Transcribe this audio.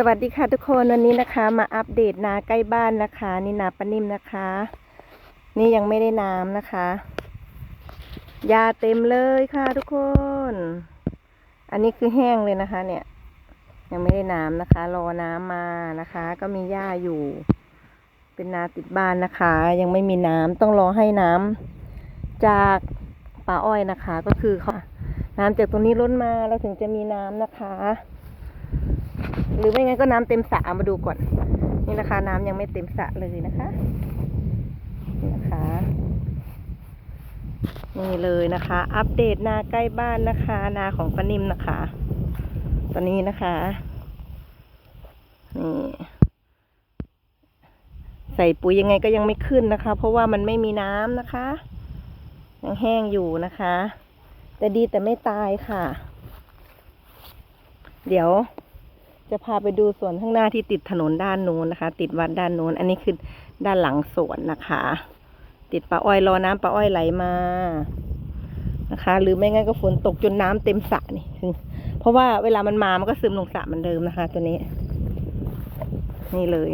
สวัสดีค่ะทุกคนวันนี้นะคะ มาอัปเดตนาใกล้บ้านนะคะ นี่นาปนิ่มนะคะ นี่ยังไม่ได้น้ำนะคะยาเต็มเลยค่ะทุกคน อันนี้คือแห้งเลยนะคะ เนี่ย ยังไม่ได้น้ำนะคะ รอน้ำมานะคะ ก็มีหญ้าอยู่ เป็นนาติดบ้านนะคะ ยังไม่มีน้ำต้องรอให้น้ำจากป่าอ้อยนะคะ ก็คือค่ะน้ำจากตรงนี้ล้นมาเราถึงจะมีน้ำนะคะ หรือไม่งั้นก็น้ำเต็มสระมาดูก่อน นี่นะคะ น้ำยังไม่เต็มสระเลยนะคะ นี่นะคะ นี่เลยนะคะ อัปเดตนาใกล้บ้านนะคะ นาของป้านิ่มนะคะ ตอนนี้นะคะ นี่ ใส่ปุ๋ยยังไงก็ยังไม่ขึ้นนะคะ เพราะว่ามันไม่มีน้ำนะคะ ยังแห้งอยู่นะคะ แต่ดีแต่ไม่ตายค่ะ เดี๋ยว จะพาไปดูสวนข้างหน้าที่ติดถนนด้านนู้นนะคะ ติดวัดด้านนู้น อันนี้คือด้านหลังสวนนะคะ ติดปลาอ้อยรอน้ำปลาอ้อยไหลมานะคะ หรือไม่งั้นก็ฝนตกจนน้ำเต็มสระนี่เพราะว่าเวลามันมามันก็ซึมลงสระเหมือนเดิมนะคะ ตัวนี้ นี่เลย